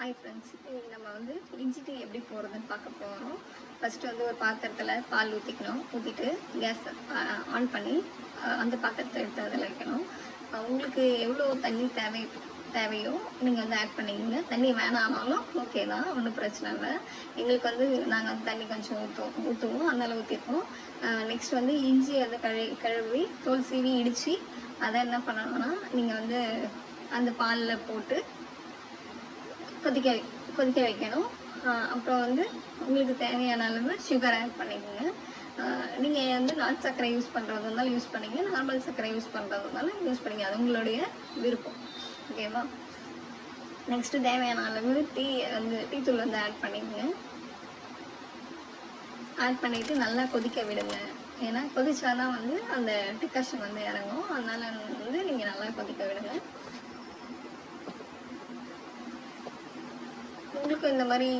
Hi friends இன்றைக்கி நம்ம வந்து இஞ்சி டீ எப்படி போடுறதுன்னு பார்க்க போகிறோம் ஃபஸ்ட்டு வந்து ஒரு பாத்திரத்தில் பால் ஊற்றிக்கணும் ஊற்றிட்டு கேஸ் ஆன் பண்ணி அந்த பாத்திரத்தை எடுத்து அதில் வைக்கணும். உங்களுக்கு எவ்வளோ தண்ணி தேவை தேவையோ நீங்கள் வந்து ஆட் பண்ணிக்கிங்க. தண்ணி வேணானாலும் ஓகே தான். ஒன்றும் பிரச்சனை இல்லை. எங்களுக்கு வந்து நாங்கள் வந்து தண்ணி கொஞ்சம் ஊற்றுவோம் ஊற்றுவோம் அதனால் ஊற்றிருக்கோம் நெக்ஸ்ட் வந்து இஞ்சி வந்து கழு கழுவி தோல் சீவி இடித்து அதை என்ன பண்ணணும்னா நீங்கள் வந்து அந்த பாலில் போட்டு கொதிக்க கொதிக்க வைக்கணும். அப்புறம் வந்து உங்களுக்கு தேவையான அளவு சுகர் ஆட் பண்ணிக்கோங்க. நீங்கள் வந்து நாட்டு சர்க்கரை யூஸ் பண்ணுறது இருந்தாலும் யூஸ் பண்ணிங்க. நார்மல் சர்க்கரை யூஸ் பண்ணுறது இருந்தாலும் யூஸ் பண்ணிங்க. அது உங்களுடைய விருப்பம். ஓகேவா நெக்ஸ்ட்டு தேவையான அளவு டீ வந்து டீ தூள் வந்து ஆட் பண்ணிக்கோங்க. ஆட் பண்ணிவிட்டு நல்லா கொதிக்க விடுங்க. ஏன்னா கொதிச்சாதான் வந்து அந்த டிக்கஷன் வந்து இறங்கும். அதனால் வந்து நீங்கள் நல்லா கொதிக்க விடுங்க. உங்களுக்கும் இந்த மாதிரி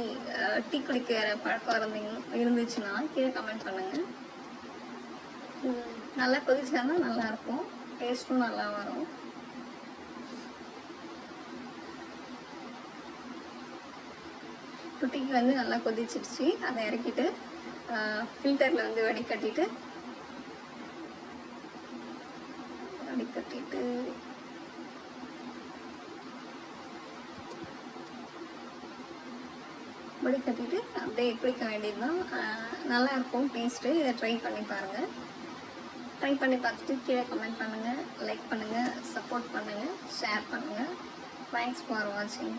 டீ குடிக்கிற பழக்கம் இருந்தீங்க இருந்துச்சுன்னா கீழே கமெண்ட் பண்ணுங்க. நல்லா கொதிச்சானா நல்லா இருக்கும் டேஸ்ட்டும் நல்லா வரும். குட்டிக்கு வந்து நல்லா கொதிச்சிடுச்சு அதை இறக்கிட்டு ஃபில்டரில் வந்து வடிகட்டிட்டு வடிகட்டிட்டு முடி கட்டிட்டு அப்படியே குளிக்க வேண்டியது தான் டேஸ்ட்டு இதை ட்ரை பண்ணி பாருங்கள் ட்ரை பண்ணி பார்த்துட்டு கீழே கமெண்ட் பண்ணுங்கள் லைக் பண்ணுங்கள் சப்போர்ட் பண்ணுங்கள் ஷேர் பண்ணுங்கள் தேங்க்ஸ் ஃபார் வாட்சிங்